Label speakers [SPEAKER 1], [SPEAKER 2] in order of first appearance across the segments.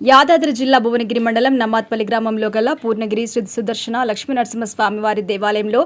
[SPEAKER 1] యాదాద్రి జిల్లా భువనగిరి మండలం నమ్మాత్పల్లి గ్రామంలో గల పూర్ణగిరి శ్రీ సుదర్శన లక్ష్మీ నరసింహస్వామివారి దేవాలయంలో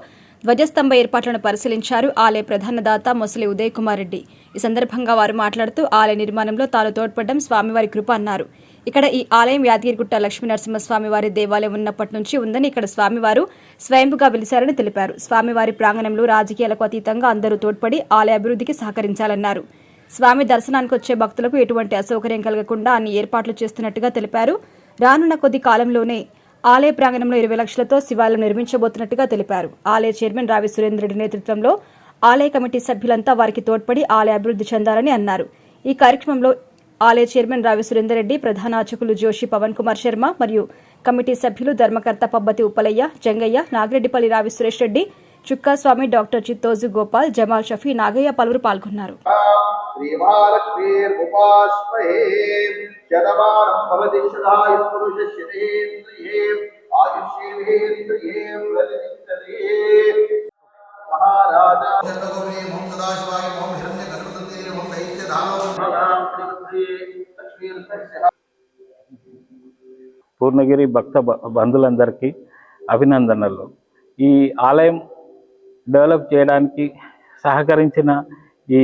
[SPEAKER 1] ధ్వజస్తంభ ఏర్పాట్లను పరిశీలించారు ఆలయ ప్రధాన దాత మొసలి ఉదయ్ కుమార్ రెడ్డి. ఈ సందర్భంగా వారు మాట్లాడుతూ ఆలయ నిర్మాణంలో తాను తోడ్పడడం స్వామివారి కృప అన్నారు. ఇక్కడ ఈ ఆలయం యాదగిరిగుట్ట లక్ష్మీ నరసింహస్వామివారి దేవాలయం ఉన్నప్పటి నుంచి ఉందని ఇక్కడ స్వామివారు స్వయంపుగా వెలిశారని తెలిపారు. స్వామివారి ప్రాంగణంలో రాజకీయాలకు అతీతంగా అందరూ తోడ్పడి ఆలయ అభివృద్ధికి సహకరించాలన్నారు. స్వామి దర్శనానికి వచ్చే భక్తులకు ఎటువంటి అసౌకర్యం కలగకుండా అన్ని ఏర్పాట్లు చేస్తున్నట్టుగా తెలిపారు. రానున్న కొద్ది కాలంలోనే ఆలయ ప్రాంగణంలో ఇరవై లక్షలతో శివాలయం నిర్మించబోతున్నట్టుగా తెలిపారు. ఆలయ చైర్మన్ రావి సురేంద్రుడి నేతృత్వంలో ఆలయ కమిటీ సభ్యులంతా వారికి తోడ్పడి ఆలయ అభివృద్ధి చెందాలని అన్నారు. ఈ కార్యక్రమంలో ఆలయ చైర్మన్ రావి సురేందర్ రెడ్డి ప్రధాన అర్చకులు జోషి పవన్ కుమార్ శర్మ మరియు కమిటీ సభ్యులు ధర్మకర్త పబ్బతి ఉపలయ్య జంగయ్య నాగిరెడ్డిపల్లి రావి సురేష్ రెడ్డి చుక్కాస్వామి డాక్టర్ చిత్తోజు గోపాల్ జమాల్ షఫీ నాగయ్య పలువురు పాల్గొన్నారు.
[SPEAKER 2] श्रीमहालक्ष्मीर्मुपास्महे शतमानं भवति सदाय पुरुषशतेन्द्रिये आयुष्येवेन्द्रिये प्रतिष्ठते महाराजा
[SPEAKER 3] चन्द्रगौरी ओम सदाशिवाय ओम हिरण्यगर्भवती ओम दैत्यदानव
[SPEAKER 2] लक्ष्मीर्भस्य
[SPEAKER 4] పూర్ణగిరి భక్త బ- బంధువులందరికీ అభినందనలు ఈ ఆలయం డెవలప్ చేయడానికి సహకరించిన ఈ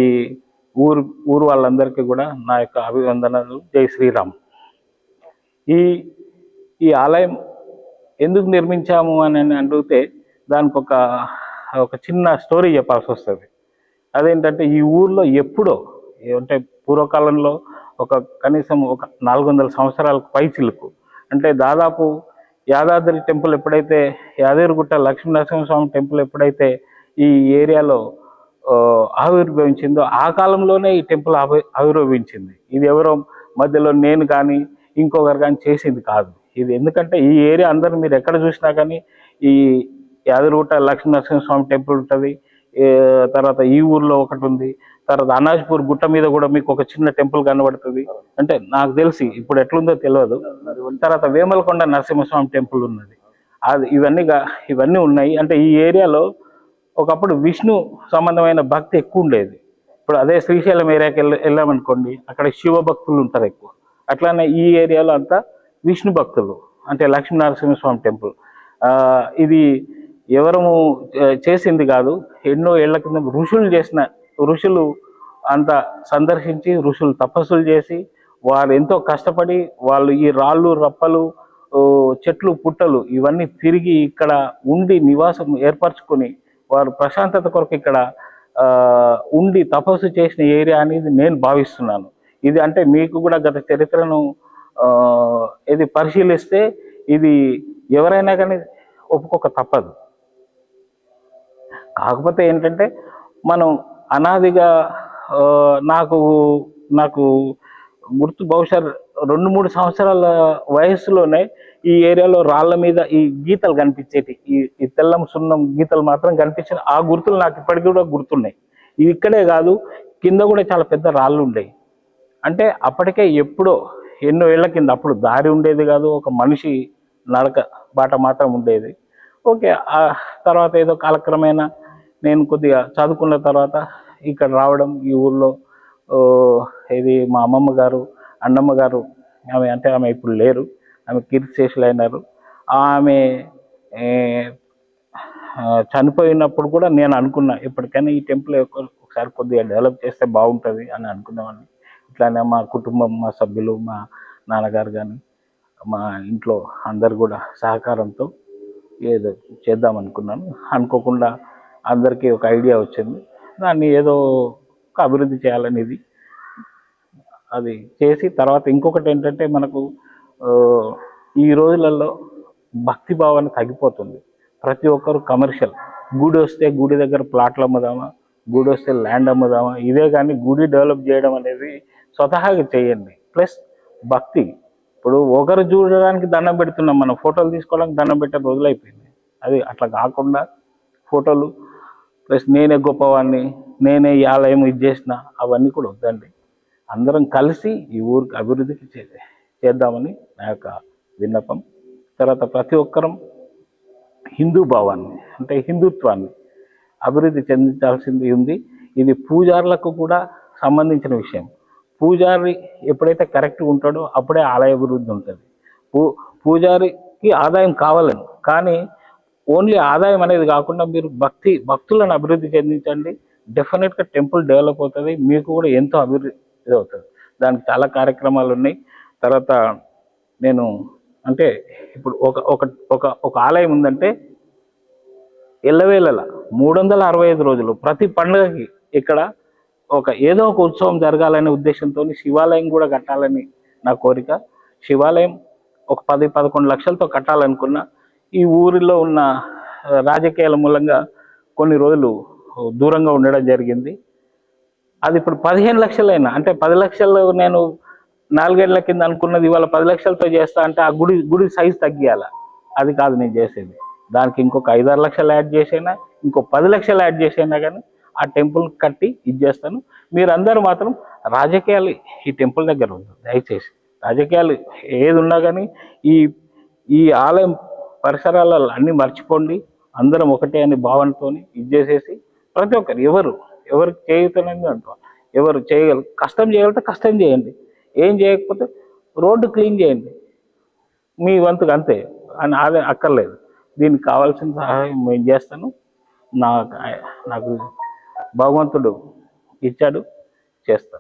[SPEAKER 4] ఊరు ఊరు వాళ్ళందరికీ కూడా నా యొక్క అభివందనలు. జై శ్రీరామ్. ఈ ఈ ఆలయం ఎందుకు నిర్మించాము అని అడిగితే దానికి ఒక ఒక చిన్న స్టోరీ చెప్పాల్సి వస్తుంది. అదేంటంటే ఈ ఊర్లో ఎప్పుడో అంటే పూర్వకాలంలో ఒక కనీసం ఒక నాలుగు వందల సంవత్సరాలకు పైచిలుకు అంటే దాదాపు యాదాద్రి టెంపుల్ ఎప్పుడైతే యాదగిరిగుట్ట లక్ష్మీ నరసింహస్వామి టెంపుల్ ఎప్పుడైతే ఈ ఏరియాలో ఆవిర్భవించిందో ఆ కాలంలోనే ఈ టెంపుల్ ఆవిర్భవించింది. ఇది ఎవరో మధ్యలో నేను కానీ ఇంకొకరు కానీ చేసింది కాదు. ఇది ఎందుకంటే ఈ ఏరియా అందరు మీరు ఎక్కడ చూసినా కానీ ఈ యాదగిరిగుట్ట లక్ష్మీ నరసింహస్వామి టెంపుల్ ఉంటుంది. తర్వాత ఈ ఊర్లో ఒకటి ఉంది. తర్వాత అనాజ్పూర్ గుట్ట మీద కూడా మీకు ఒక చిన్న టెంపుల్ కనబడుతుంది. అంటే నాకు తెలిసి ఇప్పుడు ఎట్లుందో తెలియదు. తర్వాత వేమలకొండ నరసింహస్వామి టెంపుల్ ఉన్నది. అది ఇవన్నీ ఇవన్నీ ఉన్నాయి. అంటే ఈ ఏరియాలో ఒకప్పుడు విష్ణు సంబంధమైన భక్తి ఎక్కువ ఉండేది. ఇప్పుడు అదే శ్రీశైలం ఏరియాకి వెళ్ళ వెళ్ళామనుకోండి అక్కడ శివ భక్తులు ఉంటారు ఎక్కువ. అట్లానే ఈ ఏరియాలో అంతా విష్ణు భక్తులు అంటే లక్ష్మీనరసింహస్వామి టెంపుల్. ఇది ఎవరము చేసింది కాదు ఎన్నో ఏళ్ళ కింద ఋషులు చేసిన ఋషులు అంత సందర్శించి ఋషులు తపస్సులు చేసి వారు ఎంతో కష్టపడి వాళ్ళు ఈ రాళ్ళు రప్పలు చెట్లు పుట్టలు ఇవన్నీ తిరిగి ఇక్కడ ఉండి నివాసం ఏర్పరచుకొని వారు ప్రశాంతత కొరకు ఇక్కడ ఉండి తపస్సు చేసిన ఏరియా అనేది నేను భావిస్తున్నాను. ఇది అంటే మీకు కూడా గత చరిత్రను ఇది పరిశీలిస్తే ఇది ఎవరైనా కానీ ఒప్పుకోక తప్పదు. కాకపోతే ఏంటంటే మనం అనాదిగా నాకు నాకు గుర్తు బహుశా రెండు మూడు సంవత్సరాల వయసులోనే ఈ ఏరియాలో రాళ్ళ మీద ఈ గీతలు కనిపించేటి. ఈ తెల్లం సున్నం గీతలు మాత్రం కనిపించిన ఆ గుర్తులు నాకు ఇప్పటికీ కూడా గుర్తున్నాయి. ఇవి ఇక్కడే కాదు కింద కూడా చాలా పెద్ద రాళ్ళు ఉండేవి అంటే అప్పటికే ఎప్పుడో ఎన్నో ఏళ్ళ కింద అప్పుడు దారి ఉండేది కాదు ఒక మనిషి నడక బాట మాత్రం ఉండేది. ఓకే ఆ తర్వాత ఏదో కాలక్రమేణా నేను కొద్దిగా చదువుకున్న తర్వాత ఇక్కడ రావడం ఈ ఊర్లో ఇది మా అమ్మమ్మ గారు అన్నమ్మ గారు ఆమె అంటే ఆమె ఇప్పుడు లేరు ఆమె కీర్తిశేషులు అయినారు ఆమె చనిపోయినప్పుడు కూడా నేను అనుకున్నా ఇప్పటికైనా ఈ టెంపుల్ ఒకసారి కొద్దిగా డెవలప్ చేస్తే బాగుంటుంది అని అనుకునేవాడిని. ఇట్లానే మా కుటుంబం మా సభ్యులు మా నాన్నగారు కానీ మా ఇంట్లో అందరు కూడా సహకారంతో ఏదో చేద్దాం అనుకున్నాను. అనుకోకుండా అందరికీ ఒక ఐడియా వచ్చింది. దాన్ని ఏదో ఒక అభివృద్ధి చేయాలనేది అది చేసి తర్వాత ఇంకొకటి ఏంటంటే మనకు ఈ రోజులలో భక్తి భావన తగ్గిపోతుంది. ప్రతి ఒక్కరు కమర్షియల్. గుడి వస్తే గుడి దగ్గర ప్లాట్లు అమ్ముదామా? గుడి వస్తే ల్యాండ్ అమ్ముదామా? ఇదే కానీ గుడి డెవలప్ చేయడం అనేది స్వతహాగా చేయండి. ప్లస్ భక్తి. ఇప్పుడు ఒకరు చూడడానికి దండం పెడుతున్నాం మనం. ఫోటోలు తీసుకోవడానికి దండం పెట్టే రోజులు అయిపోయింది అది అట్లా కాకుండా ఫోటోలు ప్లస్ నేనే గొప్పవాడిని నేనే ఈ ఆలయం ఇది చేసిన అవన్నీ కూడా వద్దండి. అందరం కలిసి ఈ ఊరికి అభివృద్ధికి చే- చేద్దామని నా యొక్క విన్నపం. తర్వాత ప్రతి ఒక్కరం హిందూ భావాన్ని అంటే హిందుత్వాన్ని అభివృద్ధి చెందించాల్సింది ఉంది. ఇది పూజారులకు కూడా సంబంధించిన విషయం. పూజారి ఎప్పుడైతే కరెక్ట్గా ఉంటాడో అప్పుడే ఆలయ అభివృద్ధి ఉంటుంది. పూ పూజారికి ఆదాయం కావాలని కానీ ఓన్లీ ఆదాయం అనేది కాకుండా మీరు భక్తి భక్తులను అభివృద్ధి చెందించండి. డెఫినెట్గా టెంపుల్ డెవలప్ అవుతుంది. మీకు కూడా ఎంతో అభివృద్ధి ఇది అవుతుంది దానికి చాలా కార్యక్రమాలు ఉన్నాయి తర్వాత నేను అంటే ఇప్పుడు ఒక ఒక ఒక ఒక ఆలయం ఉందంటే ఎల్లవేళల మూడు వందల అరవై ఐదు రోజులు ప్రతి పండుగకి ఇక్కడ ఒక ఏదో ఒక ఉత్సవం జరగాలనే ఉద్దేశంతో శివాలయం కూడా కట్టాలని నా కోరిక. శివాలయం ఒక పది పదకొండు లక్షలతో కట్టాలనుకున్నా ఈ ఊరిలో ఉన్న రాజకీయాల మూలంగా కొన్ని రోజులు దూరంగా ఉండడం జరిగింది. అది ఇప్పుడు పదిహేను లక్షలైనా అంటే పది లక్షలు నేను నాలుగేళ్ళ కింద అనుకున్నది ఇవాళ పది లక్షలతో చేస్తా అంటే ఆ గుడి గుడి సైజు తగ్గియాల? అది కాదు నేను చేసేది. దానికి ఇంకొక ఐదారు లక్షలు యాడ్ చేసైనా ఇంకో పది లక్షలు యాడ్ చేసైనా కానీ ఆ టెంపుల్ కట్టి ఇది చేస్తాను. మీరందరూ మాత్రం రాజకీయాలు ఈ టెంపుల్ దగ్గర ఉంది దయచేసి. రాజకీయాలు ఏది ఉన్నా కానీ ఈ ఈ ఆలయం పరిసరాలలో అన్నీ మర్చిపోండి. అందరం ఒకటే అనే భావనతోని ఇది చేసేసి ప్రతి ఒక్కరు ఎవరు ఎవరికి చేయుతనేది అంటాం ఎవరు చేయగలరు కష్టం చేయగలిగితే కష్టం చేయండి. ఏం చేయకపోతే రోడ్డు క్లీన్ చేయండి. మీ వంతుకు అంతే. అని అదే అక్కర్లేదు. దీనికి కావాల్సిన సహాయం నేను చేస్తాను. నాకు నాకు భగవంతుడు ఇచ్చాడు చేస్తాను.